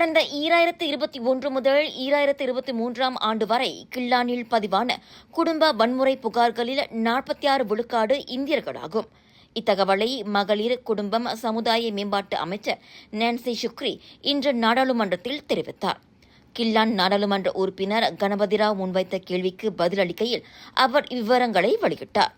கடந்த ஈராயிரத்து இருபத்தி ஒன்று முதல் ஈராயிரத்து இருபத்தி மூன்றாம் ஆண்டு வரை கிள்ளானில் பதிவான குடும்ப வன்முறை புகார்களில் நாற்பத்தி ஆறு விழுக்காடு இந்தியர்களாகும். இத்தகவலை மகளிர் குடும்பம் சமுதாய மேம்பாட்டு அமைச்சர் நான்சி சுக்ரி இன்று நாடாளுமன்றத்தில் தெரிவித்தார். கில்லான் நாடாளுமன்ற உறுப்பினர் கணபதிராவ் முன்வைத்த கேள்விக்கு பதிலளிக்கையில் அவர் இவ்விவரங்களை வெளியிட்டார்.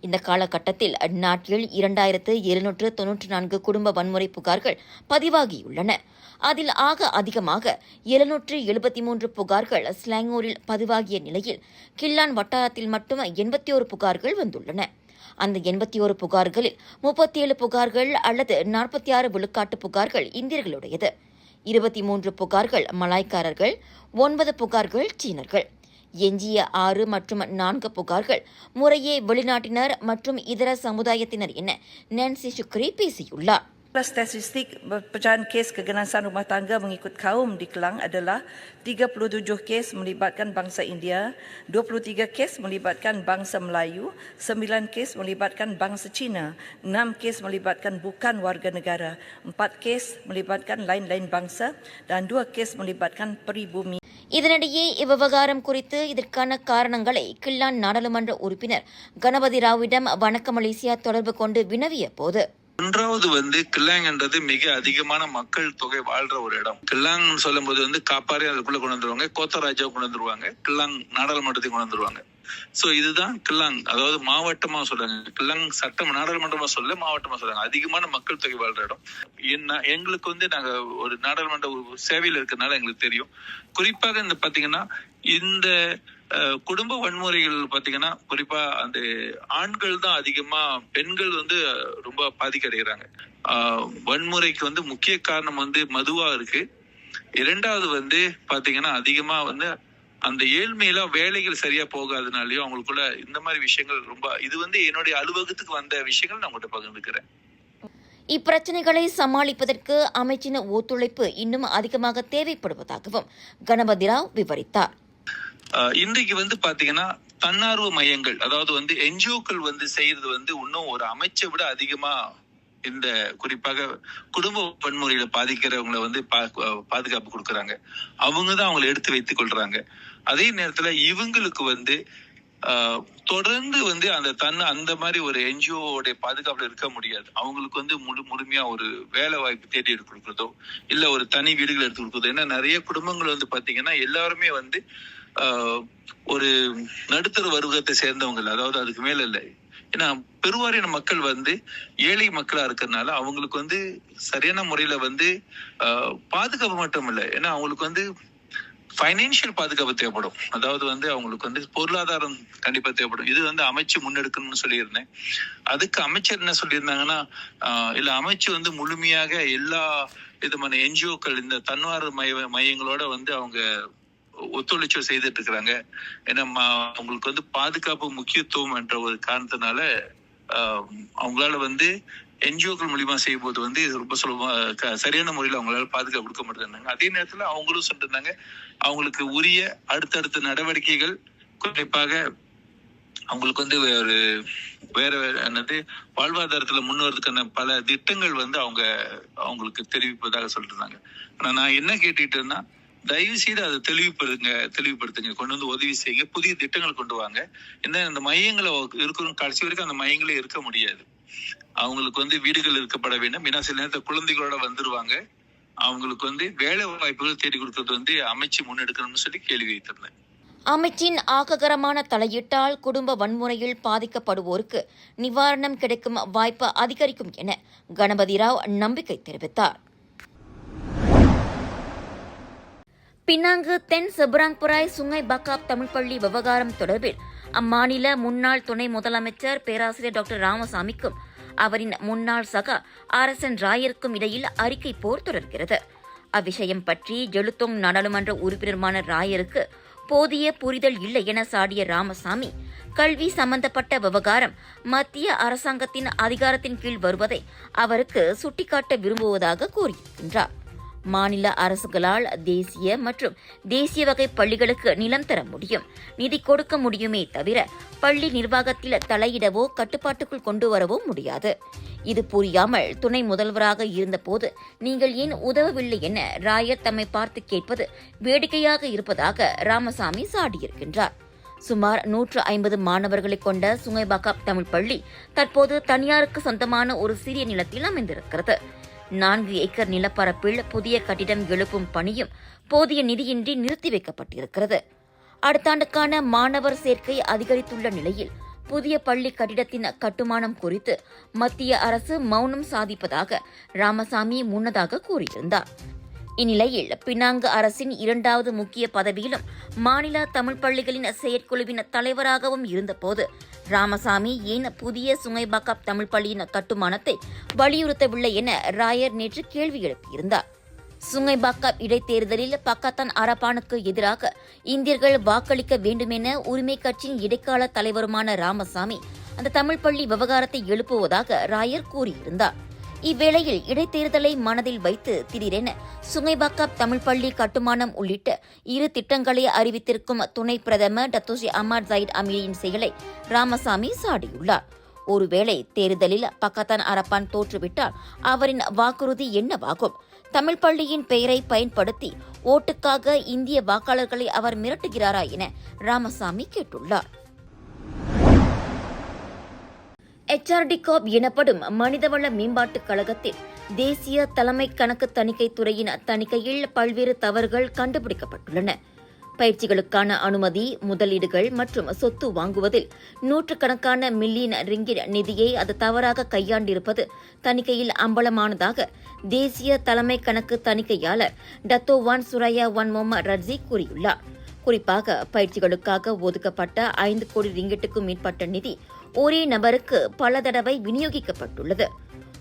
இந்த காலகட்டத்தில் நாட்டில் இரண்டாயிரத்து எழுநூற்று தொன்னூற்று நான்கு குடும்ப வன்முறை புகார்கள் பதிவாகியுள்ளன. அதில் ஆக அதிகமாக எழுநூற்று எழுபத்தி மூன்று புகார்கள் ஸ்லாங்கூரில் பதிவாகிய நிலையில் கில்லான் வட்டாரத்தில் மட்டும் எண்பத்தி ஒரு புகார்கள் வந்துள்ளன. அந்த எண்பத்தி ஒரு புகார்களில் முப்பத்தி ஏழு புகார்கள் அல்லது நாற்பத்தி ஆறு விழுக்காட்டு புகார்கள் இந்தியர்களுடையது. இருபத்தி மூன்று புகார்கள் மலாய்க்காரர்கள் ஒன்பது புகார்கள் சீனர்கள். எஞ்சிய ஆறு மற்றும் நான்கு புகார்கள் முறையே வெளிநாட்டினர் மற்றும் இதர சமுதாயத்தினர் என நான்சி சுக்ரி பேசியுள்ளார். statistik pecahan kes keganasan rumah tangga mengikut kaum di Kelang adalah 37 kes melibatkan bangsa India, 23 kes melibatkan bangsa Melayu, 9 kes melibatkan bangsa Cina, 6 kes melibatkan bukan warga negara, 4 kes melibatkan lain-lain bangsa dan 2 kes melibatkan peribumi. இதனிடையே இவ்விவகாரம் குறித்து இதற்கான காரணங்களை கில்லான் நாடாளுமன்ற உறுப்பினர் கணபதி ராவிடம் வணக்க Malaysia தொடர்பு கொண்டு வினவிய போது ஒன்றாவது வந்து கில்லாங்ன்றது மிக அதிகமான மக்கள் தொகை வாழ்ற ஒரு இடம். கில்லாங் சொல்லும் போது வந்து காப்பாரி அதுக்குள்ள கொண்டு வந்துருவாங்க. கோத்தராஜாவை கொண்டு வந்துருவாங்க. கில்லாங் நாடாளுமன்றத்தை கொண்டு வந்துருவாங்க. சோ இதுதான் கில்லாங் அதாவது மாவட்டமா சொல்றாங்க. கில்லாங் சட்டம் நாடாளுமன்றமா சொல்ல மாவட்டமா சொல்றாங்க. அதிகமான மக்கள் தொகை வாழ்ற இடம். என்ன எங்களுக்கு வந்து நாங்க ஒரு நாடாளுமன்ற சேவையில இருக்கிறதுனால எங்களுக்கு தெரியும். குறிப்பாக இந்த பாத்தீங்கன்னா இந்த குடும்ப வன்முறைகள் பாத்தீங்கன்னா குறிப்பா அந்த ஆண்கள் தான் அதிகமா பெண்கள் வந்து ரொம்ப பாதிக்கடைகிறாங்க. ஆஹ், வன்முறைக்கு வந்து முக்கிய காரணம் வந்து மதுவா இருக்கு. இரண்டாவது வந்து பாத்தீங்கன்னா அதிகமா வந்து அந்த ஏழ்மையில வேலைகள் சரியா போகாதனாலயும் அவங்களுக்குள்ள இந்த மாதிரி விஷயங்கள் ரொம்ப இது வந்து என்னுடைய அலுவலகத்துக்கு வந்த விஷயங்கள் நான் உங்கள்கிட்ட பகிர்ந்துக்கிறேன். இப்பிரச்சினைகளை சமாளிப்பதற்கு அமைச்சின் ஒத்துழைப்பு இன்னும் அதிகமாக தேவைப்படுவதாகவும் கணபதி ராவ் விவரித்தார். இன்றைக்கு வந்து பாத்தீங்கன்னா தன்னார்வ மையங்கள் அதாவது வந்து என்ஜிஓக்கள் வந்து செய்யறது வந்து இன்னும் ஒரு அமைச்சை விட அதிகமா இந்த குறிப்பாக குடும்ப வன்முறையில பாதிக்கிறவங்களை வந்து பா- பாதுகாப்பு கொடுக்கறாங்க. அவங்க தான் அவங்களை எடுத்து வைத்துக் கொள்றாங்க. அதே நேரத்துல இவங்களுக்கு வந்து ஆஹ், தொடர்ந்து வந்து அந்த தன் அந்த மாதிரி ஒரு என்ஜிஓடைய பாதுகாப்புல இருக்க முடியாது. அவங்களுக்கு வந்து முழு முழுமையா ஒரு வேலை வாய்ப்பு தேடி எடுத்து கொடுக்குறதோ இல்ல ஒரு தனி வீடுகள் எடுத்து கொடுக்குறதோ ஏன்னா நிறைய குடும்பங்கள் வந்து பாத்தீங்கன்னா எல்லாருமே வந்து ஆஹ், ஒரு நடுத்தர வர்க்கத்தை சேர்ந்தவங்க அதாவது அதுக்கு மேல இல்லை. ஏன்னா பெருவாரியான மக்கள் வந்து ஏழை மக்களா இருக்கிறதுனால அவங்களுக்கு வந்து சரியான முறையில வந்து ஆஹ், பாதுகாப்பு மட்டும் இல்லை. ஏன்னா அவங்களுக்கு வந்து ஃபைனான்சியல் பாதுகாப்பு தேவைப்படும். அதாவது வந்து அவங்களுக்கு வந்து பொருளாதாரம் கண்டிப்பா தேவைப்படும். இது வந்து அமைச்சு முன்னெடுக்கணும்னு சொல்லியிருந்தேன். அதுக்கு அமைச்சர் என்ன சொல்லியிருந்தாங்கன்னா ஆஹ், இல்ல அமைச்சு வந்து முழுமையாக எல்லா விதமான என்ஜிஓக்கள் இந்த தன்னார்வ மைய மையங்களோட வந்து அவங்க ஒத்துழைச்சு செய்துட்டு இருக்கிறாங்க. ஏன்னா அவங்களுக்கு வந்து பாதுகாப்பு முக்கியத்துவம் என்ற ஒரு காரணத்தினால ஆஹ், அவங்களால வந்து என்ஜிஓக்கள் மூலியமா செய்யும் போது வந்து இது ரொம்ப சுலபமா சரியான முறையில் அவங்களால பாதுகாப்பு கொடுக்க மாட்டேங்கிறாங்க அதே நேரத்துல அவங்களும் சொல்லிருந்தாங்க அவங்களுக்கு உரிய அடுத்தடுத்த நடவடிக்கைகள் குறிப்பாக அவங்களுக்கு வந்து ஒரு வேற வேற என்னது வாழ்வாதாரத்துல முன்னேறதுக்கான பல திட்டங்கள் வந்து அவங்க அவங்களுக்கு தெரிவிப்பதாக சொல்லிருந்தாங்க. ஆனா நான் என்ன கேட்டுட்டேன்னா தயவு செய்து அதை தெளிவுபடுங்க தெளிவுபடுத்துங்க. கொண்டு வந்து உதவி செய்யுங்க. புதிய திட்டங்கள் கொண்டு வாங்க. என்ன அந்த மையங்களை இருக்கிற கடைசி வரைக்கும் அந்த மையங்களே இருக்க முடியாது. அவங்களுக்கு வந்து வீடுகள் இருக்கப்பட வேண்டும். ஏன்னா சில நேரத்தில் குழந்தைகளோட வந்துருவாங்க. அவங்களுக்கு வந்து வேலை வாய்ப்புகள் தேடி கொடுக்கறது வந்து அமைச்சு முன்னெடுக்கணும்னு சொல்லி கேள்வி வைத்திருந்தேன். அமைச்சின் ஆக்ககரமான தலையீட்டால் குடும்ப வன்முறையில் பாதிக்கப்படுவோருக்கு நிவாரணம் கிடைக்கும் வாய்ப்பு அதிகரிக்கும் என கணபதி ராவ் நம்பிக்கை தெரிவித்தார். பினாங்கு தென் செபராங்புராய் சுங்கை பக்காப் தமிழ்ப்பள்ளி விவகாரம் தொடர்பில் அம்மாநில முன்னாள் துணை முதலமைச்சர் பேராசிரியர் டாக்டர் ராமசாமிக்கும் அவரின் முன்னாள் சகா ஆர் எஸ் என் ராயருக்கும் இடையில் அறிக்கை போர் தொடர்கிறது. அவ்விஷயம் பற்றி ஜெலுத்தோங் நாடாளுமன்ற உறுப்பினருமான ராயருக்கு போதிய புரிதல் இல்லை என சாடிய ராமசாமி கல்வி சம்பந்தப்பட்ட விவகாரம் மத்திய அரசாங்கத்தின் அதிகாரத்தின் கீழ் வருவதை அவருக்கு சுட்டிக்காட்ட விரும்புவதாக கூறியிருக்கின்றார். மாநில அரசுகளால் தேசிய மற்றும் தேசிய வகை பள்ளிகளுக்கு நிலம் தர முடியும். நிதி கொடுக்க முடியுமே தவிர பள்ளி நிர்வாகத்தில் தலையிடவோ கட்டுப்பாட்டுக்குள் கொண்டு வரவோ முடியாது. இது புரியாமல் துணை முதல்வராக இருந்தபோது நீங்கள் ஏன் உதவவில்லை என ராயர் தம்மை பார்த்து கேட்பது வேடிக்கையாக இருப்பதாக ராமசாமி சாடியிருக்கின்றார். சுமார் நூற்று ஐம்பது மாணவர்களை கொண்ட சுங்கைபாக்கா தமிழ் பள்ளி தற்போது தனியாருக்கு சொந்தமான ஒரு சிறிய நிலத்தில் அமைந்திருக்கிறது. நான்கு ஏக்கர் நிலப்பரப்பில் புதிய கட்டிடம் எழுப்பும் பணியும் போதிய நிதியின்றி நிறுத்தி வைக்கப்பட்டிருக்கிறது. அடுத்த ஆண்டுக்கான மாணவர் சேர்க்கை அதிகரித்துள்ள நிலையில் புதிய பள்ளி கட்டிடத்தின் கட்டுமானம் குறித்து மத்திய அரசு மௌனம் சாதிப்பதாக ராமசாமி முன்னதாக கூறியிருந்தார். இந்நிலையில் பினாங்கு அரசின் இரண்டாவது முக்கிய பதவியிலும் மாநில தமிழ் பள்ளிகளின் செயற்குழுவின் தலைவராகவும் இருந்தபோது ராமசாமி ஏன் புதிய சுங்கைபாக்கப் தமிழ் பள்ளியின் கட்டுமானத்தை வலியுறுத்தவில்லை என ராயர் நேற்று கேள்வி எழுப்பியிருந்தார். சுங்கைபாக்கப் இடைத்தேர்தலில் பக்காத்தான் அரப்பானுக்கு எதிராக இந்தியர்கள் வாக்களிக்க வேண்டுமென உரிமை கட்சியின் இடைக்கால தலைவருமான ராமசாமி அந்த தமிழ் பள்ளி விவகாரத்தை எழுப்புவதாக ராயர் கூறியிருந்தார். இவ்வேளையில் இடைத்தேர்தலை மனதில் வைத்து திடீரென சுங்கைபாக்கப் தமிழ் பள்ளி கட்டுமானம் உள்ளிட்ட இரு திட்டங்களை அறிவித்திருக்கும் துணை பிரதமர் டத்தோசி அமர் ஜயிட் அமீரியின் செயலை ராமசாமி சாடியுள்ளார். ஒருவேளை தேர்தலில் பக்கத்தான் அரப்பான் தோற்றுவிட்டால் அவரின் வாக்குறுதி என்னவாகும்? தமிழ் பள்ளியின் பெயரை பயன்படுத்தி ஓட்டுக்காக இந்திய வாக்காளர்களை அவர் மிரட்டுகிறாரா என ராமசாமி கேட்டுள்ளார். எச்ஆர்டி காப் எனப்படும் மனிதவள மேம்பாட்டுக் கழகத்தில் தேசிய தலைமை கணக்கு தணிக்கை துறையின் தணிக்கையில் பல்வேறு தவறுகள் கண்டுபிடிக்கப்பட்டுள்ளன. பயிற்சிகளுக்கான அனுமதி முதலீடுகள் மற்றும் சொத்து வாங்குவதில் நூற்றுக்கணக்கான மில்லியன் ரிங்கிட் நிதியை அது தவறாக கையாண்டிருப்பது தணிக்கையில் அம்பலமானதாக தேசிய தலைமை கணக்கு தணிக்கையாளர் டத்தோவான் சுரையா ஒன் மொம ரட்ஸி கூறியுள்ளார். குறிப்பாக பயிற்சிகளுக்காக ஒதுக்கப்பட்ட ஐந்து கோடி ரிங்கிட்டுக்கும் மேற்பட்ட நிதி ஒரே நபருக்கு பல தடவை விநியோகிக்கப்பட்டுள்ளது.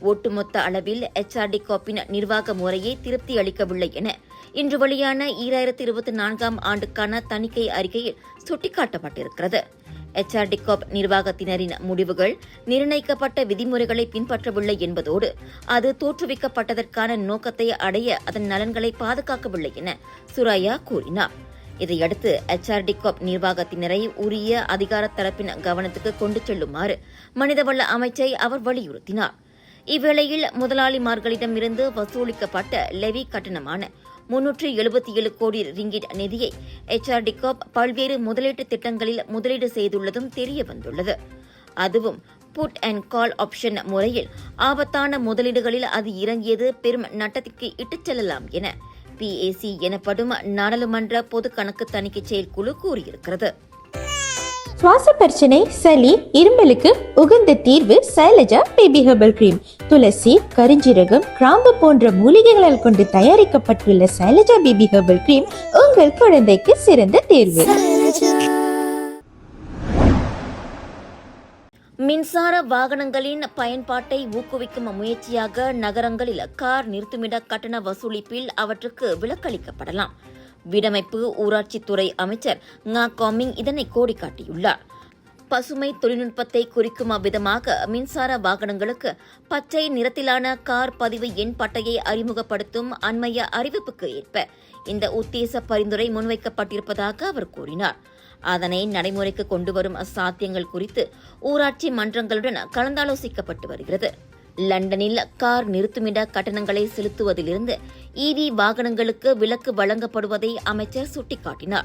ஒட்டுமொத்த அளவில் எச்ஆர்டி காப்பின் நிர்வாக முறையே திருப்தி அளிக்கவில்லை என இன்று வெளியான ஈராயிரத்தி இருபத்தி நான்காம் ஆண்டுக்கான தணிக்கை அறிக்கையில் சுட்டிக்காட்டப்பட்டிருக்கிறது. எச்ஆர்டி காப் நிர்வாகத்தினரின் முடிவுகள் நிர்ணயிக்கப்பட்ட விதிமுறைகளை பின்பற்றவில்லை என்பதோடு அது தோற்றுவிக்கப்பட்டதற்கான நோக்கத்தை அடைய அதன் நலன்களை பாதுகாக்கவில்லை என சுராயா கூறினார். இதையடுத்து எச்ஆர்டி காப் நிர்வாகத்தினரை உரிய அதிகார தரப்பின் கவனத்துக்கு கொண்டு செல்லுமாறு மனிதவள அமைச்சை அவர் வலியுறுத்தினார். இவ்வேளையில் முதலாளிமார்களிடமிருந்து வசூலிக்கப்பட்ட லெவி கட்டணமான முன்னூற்று எழுபத்தி ஏழு கோடி ரிங்கிட் நிதியை எச்ஆர்டி காப் பல்வேறு முதலீட்டு திட்டங்களில் முதலீடு செய்துள்ளதும் தெரிய வந்துள்ளது அதுவும் புட் அண்ட் கால் ஆப்ஷன் முறையில் ஆபத்தான முதலீடுகளில் அது இறங்கியது பெரும் நட்டத்திற்கு இட்டுச் செல்லலாம் என பிஏசி எனப்படும் நாடாளுமன்ற பொது கணக்கு தணிக்கை செயற்குழு கூறியிருக்கிறது. சுவாச பிரச்சனை சளி இரும்பலுக்கு உகந்த தீர்வு சைலஜா பேபி ஹெர்பல் கிரீம். துளசி கரிஞ்சீரகம் கிராம்பு போன்ற மூலிகைகளால் கொண்டு தயாரிக்கப்பட்டுள்ள சைலஜா பேபி ஹெர்பல் கிரீம் உங்கள் குழந்தைக்கு சிறந்த தேர்வு. மின்சார வாகனங்களின் பயன்பாட்டை ஊக்குவிக்கும் முயற்சியாக நகரங்களில் கார் நிறுத்துமிட கட்டண வசூலிப்பில் அவற்றுக்கு விலக்களிக்கப்படலாம். வீடமைப்பு ஊராட்சித்துறை அமைச்சர் ngா காமிங் இதனை கோடி காட்டியுள்ளார் பசுமை தொழில்நுட்பத்தை குறிக்கும் விதமாக மின்சார வாகனங்களுக்கு பச்சை நிறத்திலான கார் பதிவு எண் பட்டையை அறிமுகப்படுத்தும் அண்மைய அறிவிப்புக்கு ஏற்ப இந்த உத்தேச பரிந்துரை முன்வைக்கப்பட்டிருப்பதாக அவர் கூறினார். அதனை நடைமுறைக்கு கொண்டுவரும் சாத்தியங்கள் குறித்து ஊராட்சி மன்றங்களுடன் கலந்தாலோசிக்கப்பட்டு வருகிறது. லண்டனில் கார் நிறுத்துமிட கட்டணங்களை செலுத்துவதிலிருந்து இவி வாகனங்களுக்கு விலக்கு வழங்கப்படுவதை அமைச்சர் சுட்டிக்காட்டினார்.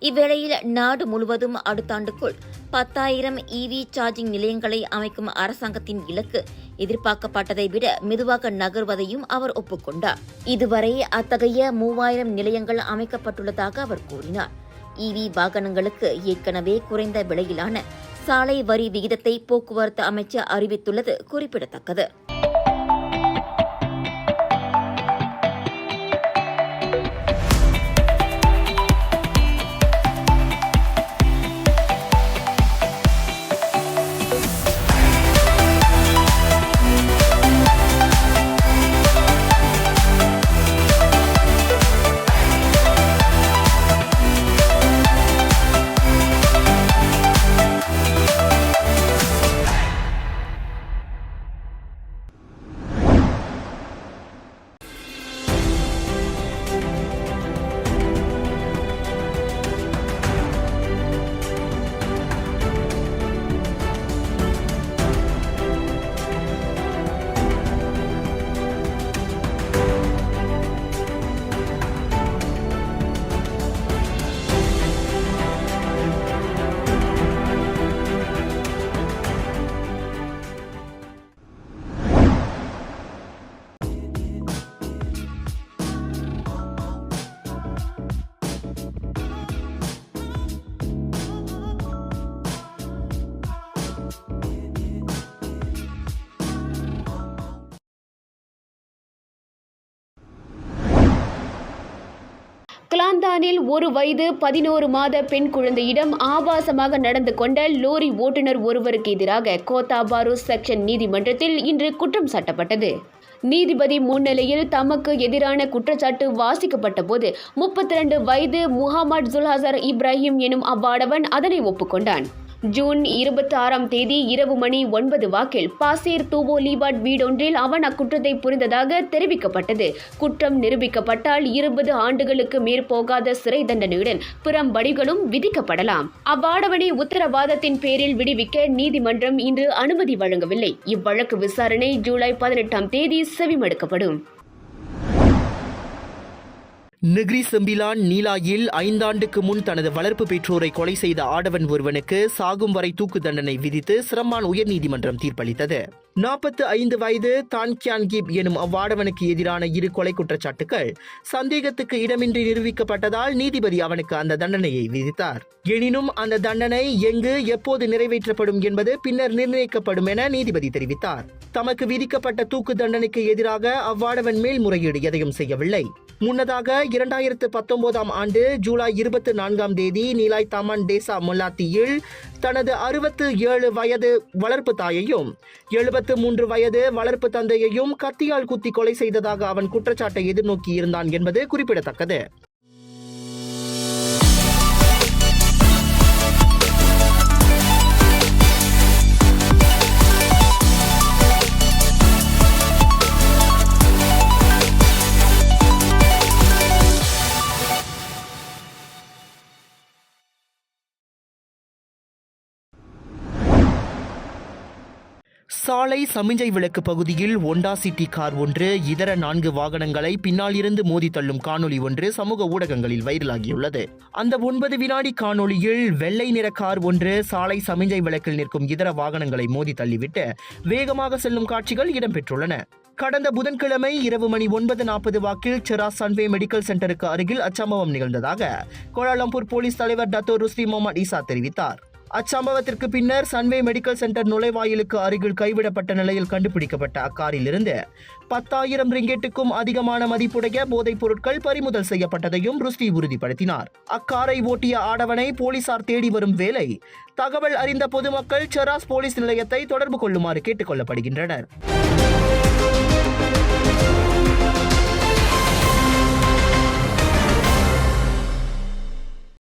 இவ்வேளையில் நாடு முழுவதும் அடுத்த ஆண்டுக்குள் பத்தாயிரம் இவி சார்ஜிங் நிலையங்களை அமைக்கும் அரசாங்கத்தின் இலக்கு எதிர்பார்க்கப்பட்டதை விட மெதுவாக நகர்வதையும் அவர் ஒப்புக்கொண்டார். இதுவரை அத்தகைய மூவாயிரம் நிலையங்கள் அமைக்கப்பட்டுள்ளதாக அவர் கூறினார். இவி வாகனங்களுக்கு ஏற்கனவே குறைந்த விலையிலான சாலை வரி விகிதத்தை போக்குவரத்து அமைச்சர் அறிவித்துள்ளது குறிப்பிடத்தக்கது. கிளாந்தானில் ஒரு வயது பதினோரு மாத பெண் குழந்தையிடம் ஆபாசமாக நடந்து கொண்ட லோரி ஓட்டுநர் ஒருவருக்கு எதிராக கோத்தாபாரு செக்ஷன் நீதிமன்றத்தில் இன்று குற்றம் சாட்டப்பட்டது. நீதிபதி முன்னிலையில் தமக்கு எதிரான குற்றச்சாட்டு வாசிக்கப்பட்ட போது முப்பத்தி ரெண்டு வயது முகமது ஜுல்ஹசர் இப்ராஹிம் எனும் அவ்வாடவன் அதனை ஒப்புக்கொண்டான். ஜூன் இருபத்தி ஆறாம் தேதி இரவு மணி ஒன்பது வாக்கில் பாசேர் தூவோ லீபாட் வீடொன்றில் அவன் அக்குற்றத்தை புரிந்ததாக தெரிவிக்கப்பட்டது. குற்றம் நிரூபிக்கப்பட்டால் இருபது ஆண்டுகளுக்கு மேற்போகாத சிறை தண்டனையுடன் பிறம்படிகளும் விதிக்கப்படலாம். அவ்வாடவனை உத்தரவாதத்தின் பேரில் விடுவிக்க நீதிமன்றம் இன்று அனுமதி வழங்கவில்லை. இவ்வழக்கு விசாரணை ஜூலை பதினெட்டாம் தேதி செவிமடுக்கப்படும். நெக்ரி செம்பிலான் நீலாயில் ஐந்தாண்டுக்கு முன் தனது வளர்ப்பு பெற்றோரை கொலை செய்த ஆடவன் ஒருவனுக்கு சாகும் வரை தூக்கு தண்டனை விதித்து சிரமான் உயர்நீதிமன்றம் தீர்ப்பளித்தது. நாற்பத்து ஐந்து வயது தான் கியான் கிப் எனும் அவ்வாடவனுக்கு எதிரான இரு கொலை குற்றச்சாட்டுகள் சந்தேகத்துக்கு இடமின்றி நிரூபிக்கப்பட்டதால் நீதிபதி அவனுக்கு அந்த தண்டனையை விதித்தார். எனினும் அந்த தண்டனை எங்கு எப்போது நிறைவேற்றப்படும் என்பது பின்னர் நிர்ணயிக்கப்படும் என நீதிபதி தெரிவித்தார். தமக்கு விதிக்கப்பட்ட தூக்கு தண்டனைக்கு எதிராக அவ்வாடவன் மேல்முறையீடு எதையும் செய்யவில்லை. முன்னதாக இரண்டாயிரத்து பத்தொன்பதாம் ஆண்டு ஜூலை இருபத்தி நான்காம் தேதி நீலாய் தாமன் டேசா முல்லாத்தியில் தனது அறுபத்து ஏழு வயது வளர்ப்பு தாயையும் எழுபத்து மூன்று வயது வளர்ப்பு தந்தையையும் கத்தியால் குத்தி கொலை செய்ததாக அவன் குற்றச்சாட்டை எதிர்நோக்கி இருந்தான் என்பது குறிப்பிடத்தக்கது. சாலை சமிஞ்சை விளக்கு பகுதியில் ஒண்டா சிட்டி கார் ஒன்று இதர நான்கு வாகனங்களை பின்னால் இருந்து மோதி தள்ளும் காணொளி ஒன்று சமூக ஊடகங்களில் வைரலாகியுள்ளது. அந்த ஒன்பது வினாடி காணொளியில் வெள்ளை நிற கார் ஒன்று சாலை சமிஞ்சை விளக்கில் நிற்கும் இதர வாகனங்களை மோதி தள்ளிவிட்டு வேகமாக செல்லும் காட்சிகள் இடம்பெற்றுள்ளன. கடந்த புதன்கிழமை இரவு மணி ஒன்பது நாற்பது வாக்கில் செரா சன்வே மெடிக்கல் சென்டருக்கு அருகில் அச்சம்பவம் நிகழ்ந்ததாக கோலாலம்பூர் போலீஸ் தலைவர் டத்தோ ருஸ்ரி முகமது ஈசா தெரிவித்தார். அச்சம்பவத்திற்கு பின்னர் சன்வே மெடிக்கல் சென்டர் நுழைவாயிலுக்கு அருகில் கைவிடப்பட்ட நிலையில் கண்டுபிடிக்கப்பட்ட அக்காரிலிருந்து பத்தாயிரம் ரிங்கெட்டுக்கும் அதிகமான மதிப்புடைய போதைப் பொருட்கள் பறிமுதல் செய்யப்பட்டதையும் ருஷ்டி உறுதிப்படுத்தினார். அக்காரை ஓட்டிய ஆடவனை போலீசார் தேடி வரும் வேளை தகவல் அறிந்த பொதுமக்கள் செராஸ் போலீஸ் நிலையத்தை தொடர்பு கொள்ளுமாறு கேட்டுக் கொள்ளப்படுகின்றனர்.